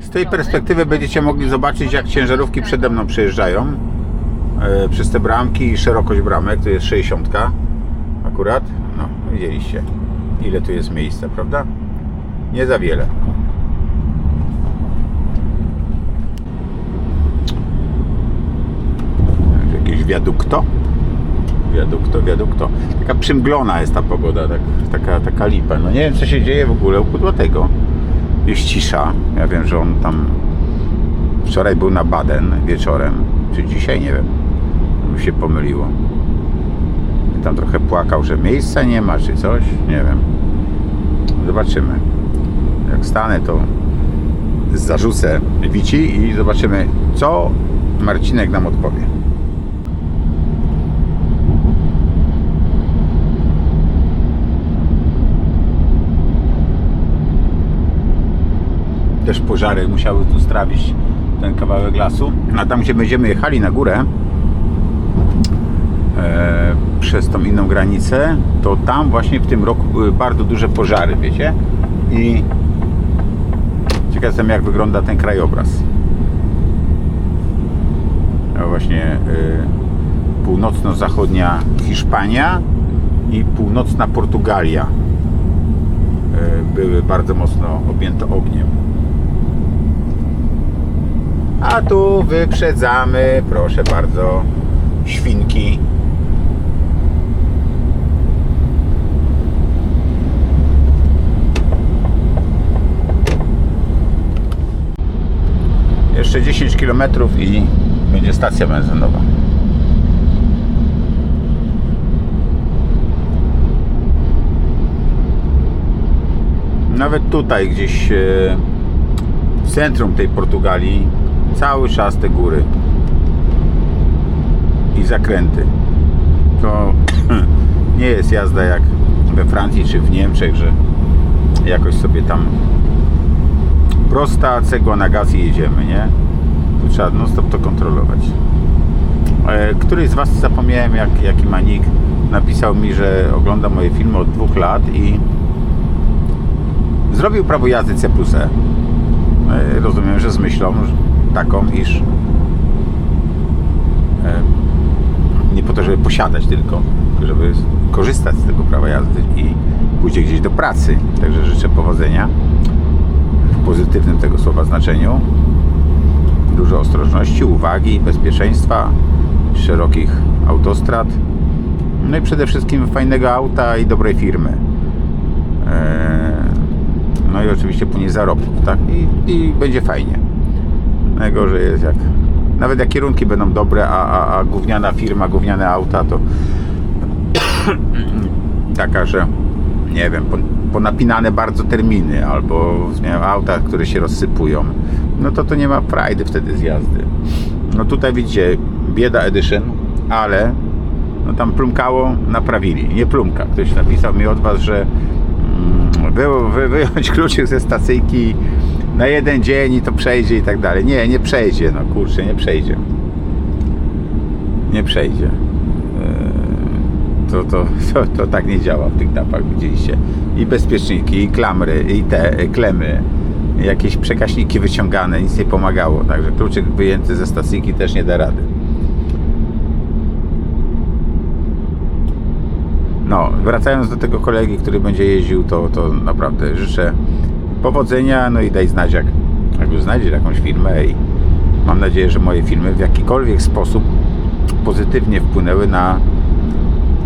Z tej perspektywy będziecie mogli zobaczyć, jak ciężarówki przede mną przejeżdżają e, przez te bramki i szerokość bramek, to jest 60 akurat. No, widzieliście, ile tu jest miejsca, prawda? Nie za wiele. Jakieś wiadukto? Wiadukto, wiadukto. Taka przymglona jest ta pogoda, tak, taka, taka lipa. No nie wiem, co się dzieje w ogóle u Pudłatego. Jest cisza. Ja wiem, że on tam wczoraj był na Baden wieczorem, czy dzisiaj, nie wiem. Mi się pomyliło. I tam trochę płakał, że miejsca nie ma, czy coś. Nie wiem. Zobaczymy. Jak stanę, to zarzucę Wici i zobaczymy, co Marcinek nam odpowie. Też pożary musiały tu strawić ten kawałek lasu. A tam, gdzie będziemy jechali na górę e, przez tą inną granicę, to tam właśnie w tym roku były bardzo duże pożary, wiecie? I ciekaw jestem, jak wygląda ten krajobraz. A właśnie e, północno-zachodnia Hiszpania i północna Portugalia e, były bardzo mocno objęte ogniem. A tu wyprzedzamy, proszę bardzo, świnki. Jeszcze 10 km i będzie stacja benzynowa. Nawet tutaj gdzieś e, w centrum tej Portugalii cały czas te góry i zakręty. To nie jest jazda jak we Francji czy w Niemczech, że jakoś sobie tam prosta cegła na gaz i jedziemy, nie? Tu trzeba non stop to kontrolować. E, Któryś z Was, zapomniałem jak, jaki ma nick, napisał mi, że ogląda moje filmy od dwóch lat i zrobił prawo jazdy C plus E. E, Rozumiem, że z myślą że taką, iż e, nie po to, żeby posiadać tylko, żeby korzystać z tego prawa jazdy i pójdzie gdzieś do pracy. Także życzę powodzenia w pozytywnym tego słowa znaczeniu. Dużo ostrożności, uwagi, bezpieczeństwa, szerokich autostrad. No i przede wszystkim fajnego auta i dobrej firmy. Eee, no i oczywiście później zarobków, tak? I, i będzie fajnie. Najgorzej jest jak. Nawet jak kierunki będą dobre, a, a, a gówniana firma, gówniane auta, to taka, że nie wiem, pon- ponapinane bardzo terminy, albo nie wiem, auta, które się rozsypują, no to to nie ma frajdy wtedy z jazdy. No tutaj widzicie, bieda edition, ale no tam plumkało, naprawili. Nie plumka. Ktoś napisał mi od Was, że mm, wy, wy, wyjąć kluczyk ze stacyjki na jeden dzień i to przejdzie i tak dalej. Nie, nie przejdzie, no kurczę, nie przejdzie. Nie przejdzie. Eee, To, to, to, to tak nie działa w tych napach, widzieliście. I bezpieczniki, i klamry, i te e, klemy, jakieś przekaźniki wyciągane, nic nie pomagało. Także kluczyk wyjęty ze stacyjki też nie da rady. No, wracając do tego kolegi, który będzie jeździł, to, to naprawdę życzę powodzenia, no i daj znać, jak, jak już znajdziesz jakąś firmę i mam nadzieję, że moje filmy w jakikolwiek sposób pozytywnie wpłynęły na,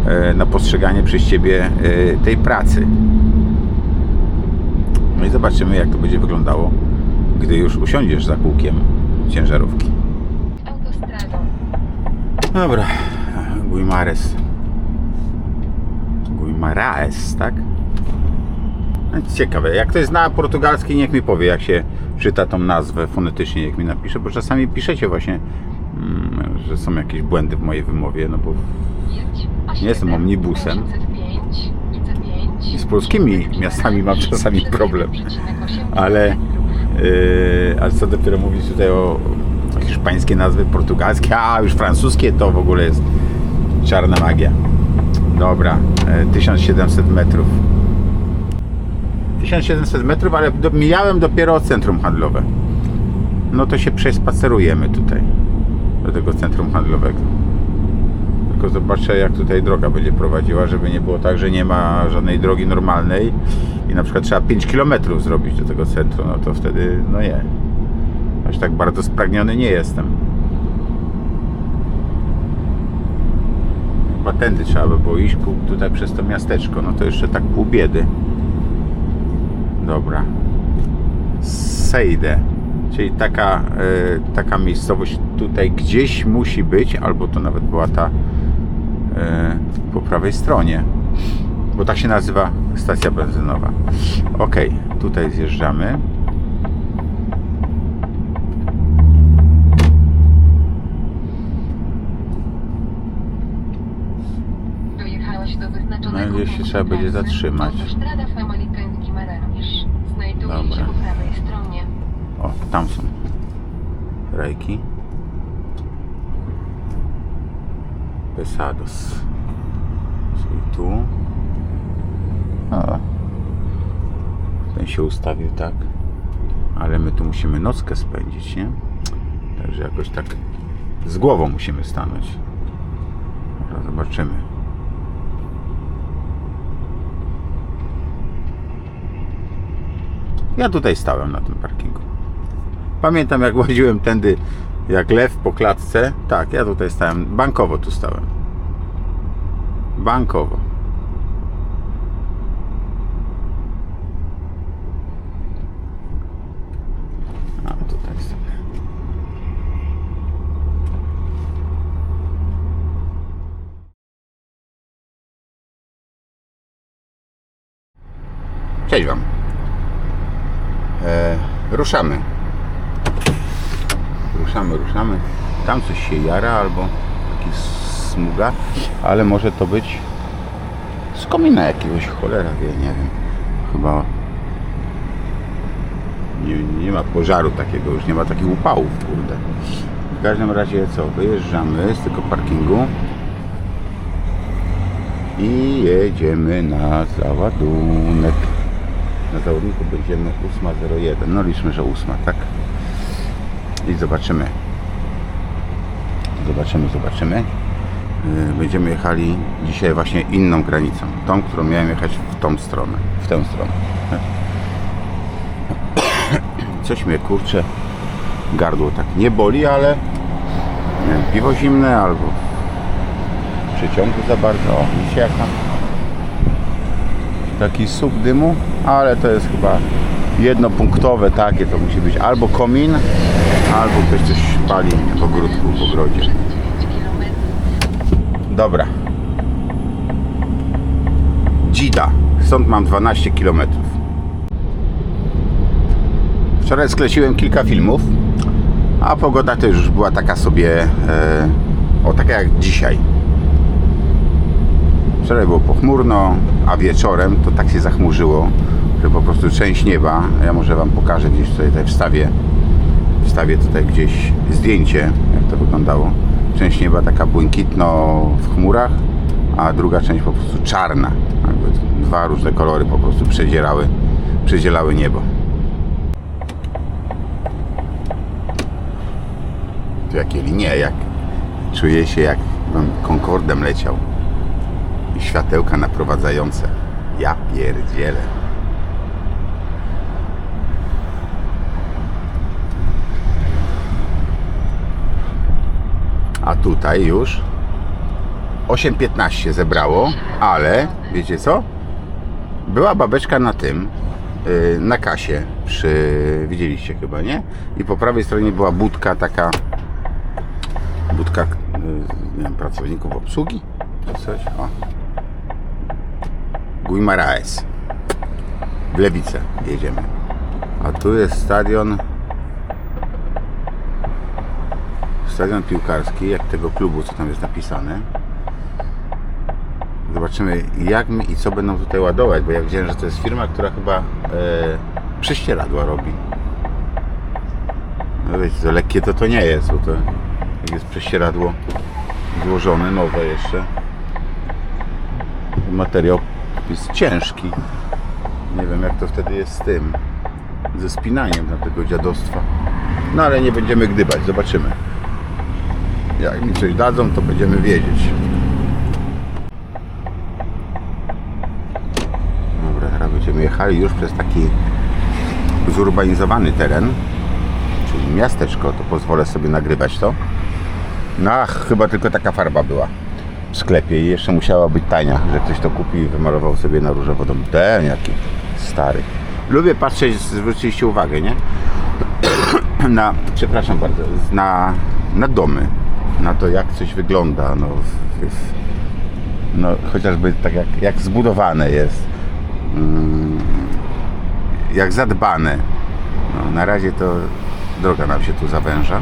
e, na postrzeganie przez Ciebie e, tej pracy. No i zobaczymy, jak to będzie wyglądało, gdy już usiądziesz za kółkiem ciężarówki. Autostradą. Dobra, Guimares. Guimaraes, tak? Ciekawe, jak ktoś zna portugalski, niech mi powie, jak się czyta tą nazwę fonetycznie, niech mi napisze, bo czasami piszecie właśnie, mm, że są jakieś błędy w mojej wymowie, no bo Nie jestem omnibusem. 805, IC5, i z polskimi miastami mam czasami problem, 8,8 ale, yy, ale co dopiero mówić tutaj o, hiszpańskie nazwy, portugalskie, a już francuskie to w ogóle jest czarna magia. Dobra, e, 1700 metrów. 1700 metrów, ale do, mijałem dopiero centrum handlowe. no to się przespacerujemy tutaj do tego centrum handlowego. Tylko zobaczę jak tutaj droga będzie prowadziła, żeby nie było tak, że nie ma żadnej drogi normalnej i na przykład trzeba 5 km zrobić do tego centrum, no to wtedy no nie. Aż tak bardzo spragniony nie jestem. Chyba tędy trzeba by było iść tutaj przez to miasteczko, no to jeszcze tak pół biedy. Dobra. Sejdę. Czyli taka, e, taka miejscowość tutaj gdzieś musi być, albo to nawet była ta e, po prawej stronie. Bo tak się nazywa stacja benzynowa. Ok, tutaj zjeżdżamy. Dojechałeś do wyznaczonego No, gdzieś się trzeba będzie zatrzymać. Autostrada Dobra. się po prawej stronie. O, tam są rajki. Pesados. Czyli tu. O. Ten się ustawił tak. Ale my tu musimy nockę spędzić, nie? Także jakoś tak z głową musimy stanąć. Dobra, zobaczymy. Ja tutaj stałem na tym parkingu. Pamiętam jak łaziłem tędy jak lew po klatce. Tak, ja tutaj stałem. Bankowo tu stałem. Bankowo. A tutaj sobie. Cześć Wam. E, ruszamy. Ruszamy, ruszamy. Tam coś się jara albo jakiś smuga, ale może to być z komina jakiegoś, cholera wie, nie wiem. Chyba nie, nie ma pożaru takiego, już nie ma takich upałów, kurde. W każdym razie co, wyjeżdżamy z tego parkingu i jedziemy na załadunek. Na załadunku będziemy 8.01. No liczmy, że 8, tak? I zobaczymy. Zobaczymy, zobaczymy. Yy, Będziemy jechali dzisiaj właśnie inną granicą. Tą, którą miałem jechać w tą stronę. W tę stronę. Coś mnie kurczę gardło tak nie boli, ale wiem, piwo zimne albo w przeciągu za bardzo. O, tam taki słup dymu, ale to jest chyba jednopunktowe takie, to musi być albo komin, albo ktoś coś pali w ogródku, w ogrodzie. 9 km. Dobra. Dzida. Stąd mam 12 km. Wczoraj skleciłem kilka filmów, a pogoda też już była taka sobie, e, o taka jak dzisiaj. Wczoraj było pochmurno, a wieczorem to tak się zachmurzyło, że po prostu część nieba, ja może Wam pokażę gdzieś tutaj, tutaj wstawię, wstawię tutaj gdzieś zdjęcie, jak to wyglądało. Część nieba taka błękitno w chmurach, a druga część po prostu czarna. Jakby dwa różne kolory po prostu przedzierały, przedzielały niebo. Tu jakie linie, jak czuję się jak bym Concordem leciał. I światełka naprowadzające. Ja pierdzielę. A tutaj już 8.15 zebrało, ale wiecie co? Była babeczka na tym, yy, na kasie, przy, widzieliście chyba, nie? I po prawej stronie była budka taka, budka, yy, nie wiem, pracowników obsługi, coś, o. Guimaraes. W Lewicę jedziemy. A tu jest stadion stadion piłkarski, jak tego klubu, co tam jest napisane. Zobaczymy, jak my i co będą tutaj ładować, bo ja widziałem, że to jest firma, która chyba e, prześcieradła robi. No wiecie, to lekkie to to nie jest, bo to jest prześcieradło złożone, nowe jeszcze. Materiał jest ciężki. Nie wiem, jak to wtedy jest z tym, ze spinaniem na tego dziadostwa. No ale nie będziemy gdybać, zobaczymy. Jak mi coś dadzą, to będziemy wiedzieć. Dobra, teraz będziemy jechali już przez taki zurbanizowany teren, czyli miasteczko, to pozwolę sobie nagrywać to. No, ach, chyba tylko taka farba była sklepie i jeszcze musiała być tania, że ktoś to kupił i wymalował sobie na różowo dom. Ten jaki stary. Lubię patrzeć, zwróciliście uwagę, nie? Na, przepraszam bardzo, na, na domy, na to jak coś wygląda, no, w- w- no chociażby tak jak, jak zbudowane jest, mm, jak zadbane. No, na razie to droga nam się tu zawęża.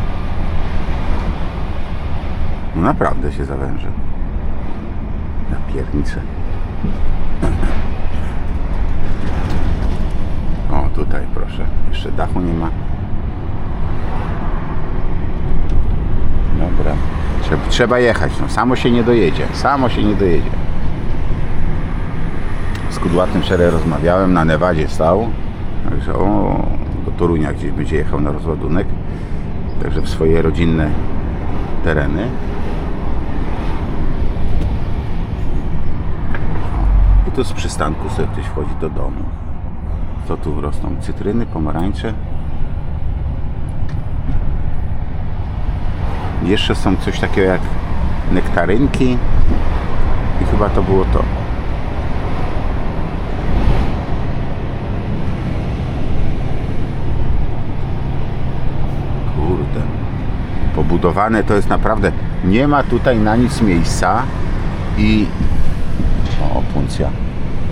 No naprawdę się zawęża. Na piernicę. O, tutaj proszę. Jeszcze dachu nie ma. Dobra. Trzeba, trzeba jechać. No, samo się nie dojedzie. Samo się nie dojedzie. Z kudłatym szereg rozmawiałem. Na Nevadzie stał. Także o, do Torunia gdzieś będzie jechał na rozładunek. Także w swoje rodzinne tereny. I tu z przystanku sobie ktoś wchodzi do domu. Co tu rosną? Cytryny, pomarańcze. Jeszcze są coś takiego jak nektarynki. I chyba to było to. Kurde. Pobudowane to jest naprawdę. Nie ma tutaj na nic miejsca i. O, puncja.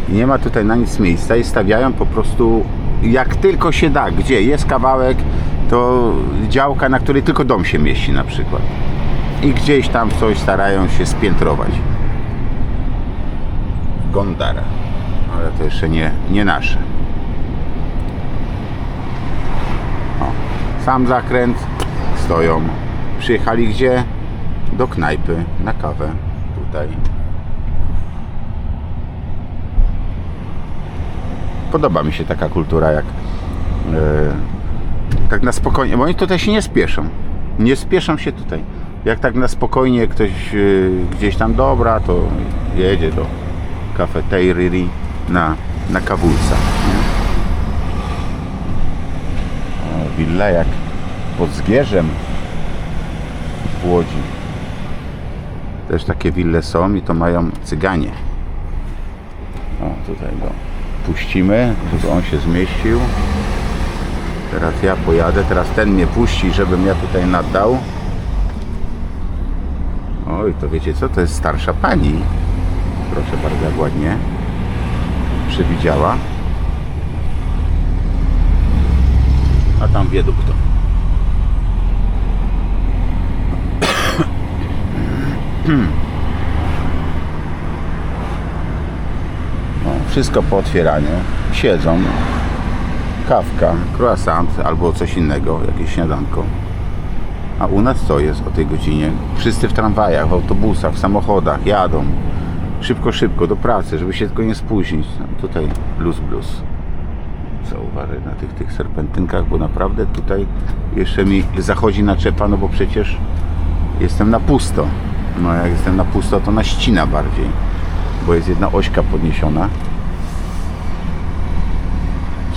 I nie ma tutaj na nic miejsca i stawiają po prostu jak tylko się da. Gdzie jest kawałek, to działka, na której tylko dom się mieści na przykład. I gdzieś tam coś starają się spiętrować. Gondara. Ale to jeszcze nie, nie nasze. O, sam zakręt. Stoją. Przyjechali gdzie? Do knajpy, na kawę. Tutaj. Podoba mi się taka kultura, jak e, tak na spokojnie, bo oni tutaj się nie spieszą. Nie spieszą się tutaj. Jak tak na spokojnie ktoś e, gdzieś tam dobra, to jedzie do kafeterii na, na kawulca. Willa jak pod Zgierzem w Łodzi. Też takie wille są i to mają cyganie. O, tutaj go puścimy, żeby on się zmieścił. Teraz ja pojadę, teraz ten mnie puści, żebym ja tutaj naddał. Oj, to wiecie co, to jest starsza pani. Proszę bardzo, jak ładnie przewidziała. A tam wiadukt. No, wszystko po otwieraniu. Siedzą. Kawka, croissant albo coś innego, jakieś śniadanko. A u nas co jest o tej godzinie? Wszyscy w tramwajach, w autobusach, w samochodach jadą. Szybko, szybko do pracy, żeby się tylko nie spóźnić. No, tutaj luz blues. Zauważę na tych, tych serpentynkach, bo naprawdę tutaj jeszcze mi zachodzi naczepa, no bo przecież jestem na pusto. No jak jestem na pusto, to na ścina bardziej, bo jest jedna ośka podniesiona.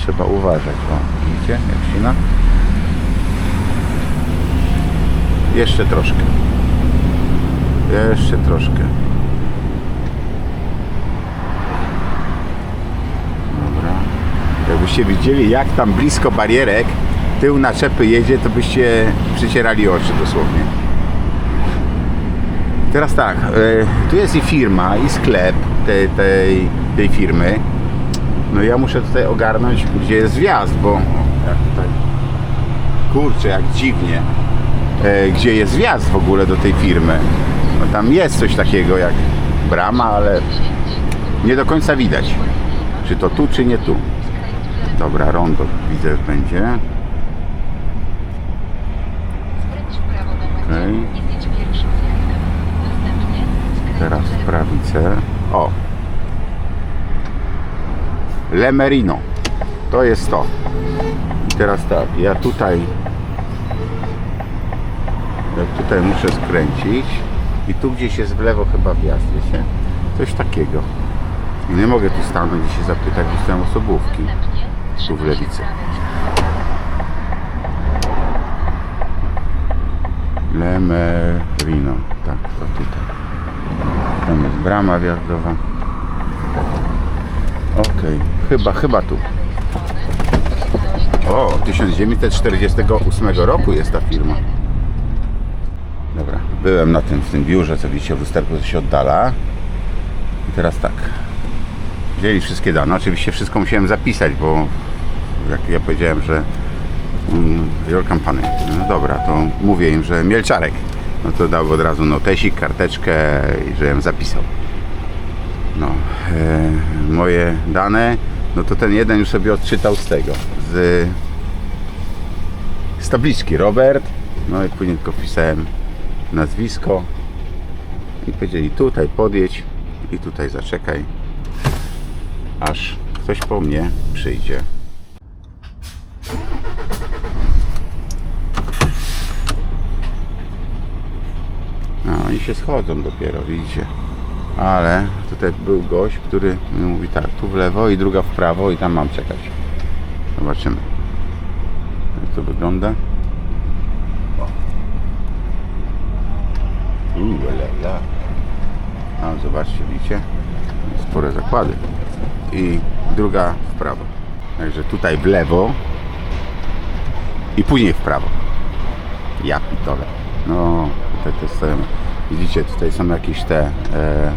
Trzeba uważać. O, widzicie, jak ścina? Jeszcze troszkę. Jeszcze troszkę. Dobra. Jakbyście widzieli, jak tam blisko barierek tył naczepy jedzie, to byście przycierali oczy dosłownie. Teraz tak, e, tu jest i firma, i sklep tej, tej, tej firmy. No ja muszę tutaj ogarnąć, gdzie jest wjazd, bo jak tutaj, kurczę, jak dziwnie, e, gdzie jest wjazd w ogóle do tej firmy. No tam jest coś takiego jak brama, ale nie do końca widać, czy to tu, czy nie tu. Dobra, rondo widzę będzie. Okay. Teraz prawicę. O! Le Merino. To jest to. I teraz tak, ja tutaj Jak tutaj muszę skręcić i tu gdzieś jest w lewo chyba wjazd, wiecie? Coś takiego. Nie mogę tu stanąć i się zapytać, gdzie są osobówki. Tu w lewicy. Lemerino. Tak, to tutaj. Tam jest brama wjazdowa. Okej, chyba, chyba tu. O, 1948 roku jest ta firma. Dobra, byłem na tym, w tym biurze, co widzicie w lusterku, to się oddala. I teraz tak. Wzięli wszystkie dane. Oczywiście wszystko musiałem zapisać, bo jak ja powiedziałem, że mm, your company. No dobra, to mówię im, że Mielczarek. No to dał od razu notesik, karteczkę i że zapisał. No, e, moje dane, no to ten jeden już sobie odczytał z tego, z, z tabliczki Robert, no i później tylko wpisałem nazwisko i powiedzieli tutaj podjedź i tutaj zaczekaj, aż ktoś po mnie przyjdzie. No, oni się schodzą dopiero, widzicie. Ale tutaj był gość, który mówi tak, tu w lewo i druga w prawo i tam mam czekać. Zobaczymy. Jak to wygląda. Uuu, lela. A, zobaczcie, widzicie? Spore zakłady. I druga w prawo. Także tutaj w lewo i później w prawo. Ja pitole. No, tutaj te stoją. Widzicie, tutaj są jakieś te e,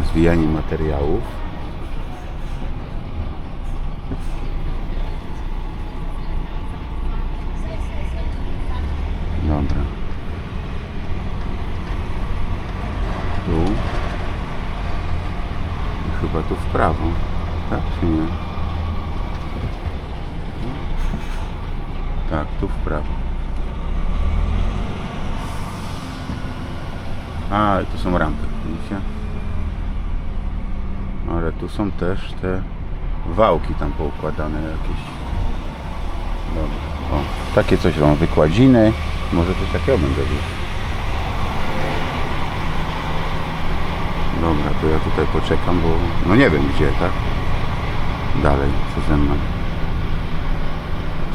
na zwijanie materiałów. Dobra. Tu. I chyba tu w prawo. Tak czy nie? Tak, tu w prawo. A, tu są rampy, widzicie? Ale tu są też te wałki tam poukładane jakieś. Dobra. O, takie coś mam, wykładziny. Może coś takiego będę widzieć. Dobra, to ja tutaj poczekam, bo no nie wiem gdzie, tak? Dalej, co ze mną?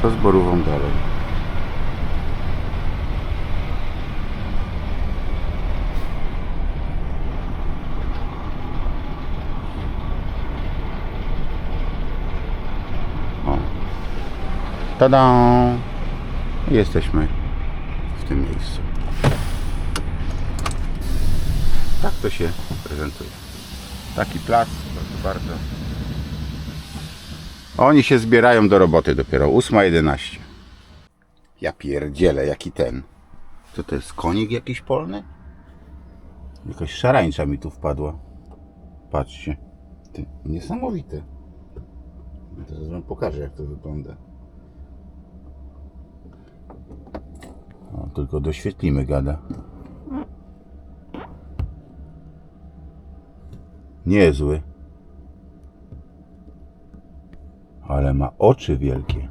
Co z borówą dalej? O. Tada! Jesteśmy w tym miejscu. Tak to się prezentuje. Taki plac, bardzo. Oni się zbierają do roboty dopiero. 8.11. Ja pierdzielę, jaki ten. Co to jest konik jakiś polny? Jakaś szarańcza mi tu wpadła. Patrzcie. Ty, niesamowite. Teraz wam pokażę jak to wygląda. O, tylko doświetlimy gada. Niezły. Ale ma oczy wielkie.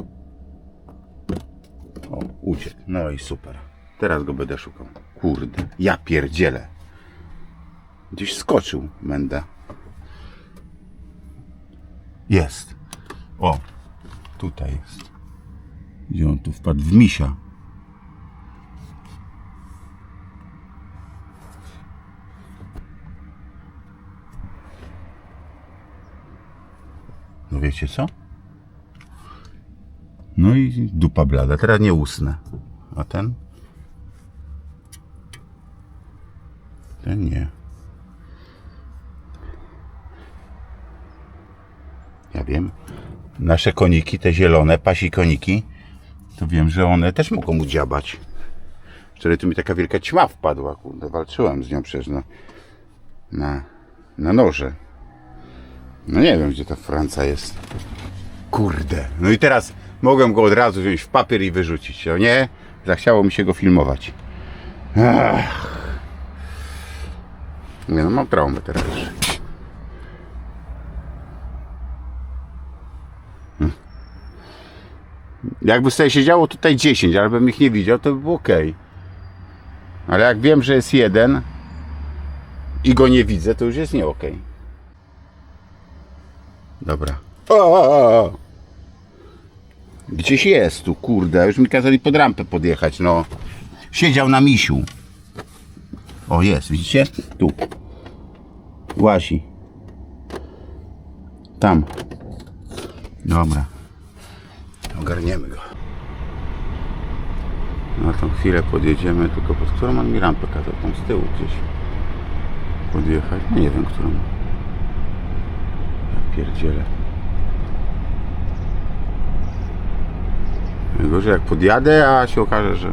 O, uciekł. No i super. Teraz go będę szukał. Kurde. Ja pierdzielę. Gdzieś skoczył będę. Jest. O, tutaj jest. Gdzie on tu wpadł? W misia. No wiecie co? No i dupa blada. Teraz nie usnę. A ten? Ten nie. Ja wiem. Nasze koniki, te zielone, pasi koniki, to wiem, że one też mogą mu dziabać. Wczoraj tu mi taka wielka ćma wpadła, kurde. Walczyłem z nią przecież na, na, na noże. No nie wiem, gdzie ta Franca jest. Kurde. No i teraz mogłem go od razu wziąć w papier i wyrzucić. No nie? Zachciało mi się go filmować. Ach. Nie no, mam traumę teraz. Hmm. Jakby sobie siedziało tutaj 10, ale bym ich nie widział, to by było ok. Ale jak wiem, że jest jeden i go nie widzę, to już jest nie ok. Dobra. O. Gdzieś jest tu, kurde. Już mi kazali pod rampę podjechać, no. Siedział na misiu. O, jest, widzicie? Tu. Łazi. Tam. Dobra. Ogarniemy go. Na tą chwilę podjedziemy, tylko pod którą on mi rampę kazał? Tam z tyłu gdzieś podjechać. No nie wiem, którą. Ja pierdzielę. Najgorzej jak podjadę, a się okaże, że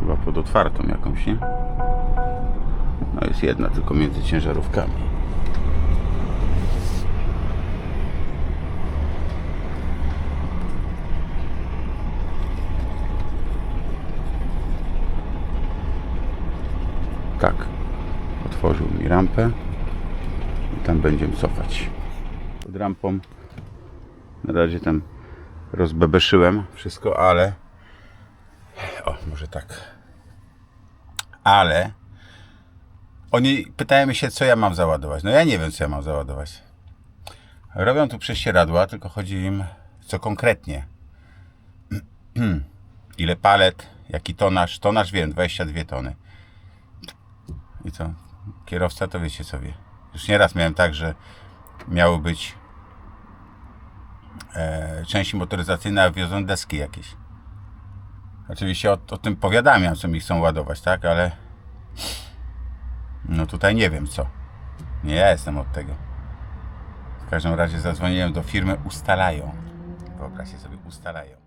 chyba pod otwartą jakąś, nie? No jest jedna tylko między ciężarówkami. Tak. Otworzył mi rampę tam będziemy cofać. Pod rampą na razie tam rozbebeszyłem wszystko, ale o, może tak. Ale oni pytają się, co ja mam załadować. No ja nie wiem, co ja mam załadować. Robią tu prześcieradła, tylko chodzi im, co konkretnie. Ile palet, jaki tonaż. Tonaż wiem, 22 tony. I co? Kierowca to wiecie co wie. Już nieraz miałem tak, że miały być e, części motoryzacyjne, a wiozą deski jakieś. Oczywiście o, o tym powiadamiam, co mi chcą ładować, tak? Ale no tutaj nie wiem co. Nie ja jestem od tego. W każdym razie zadzwoniłem do firmy Ustalają. Wyobraźcie sobie, Ustalają.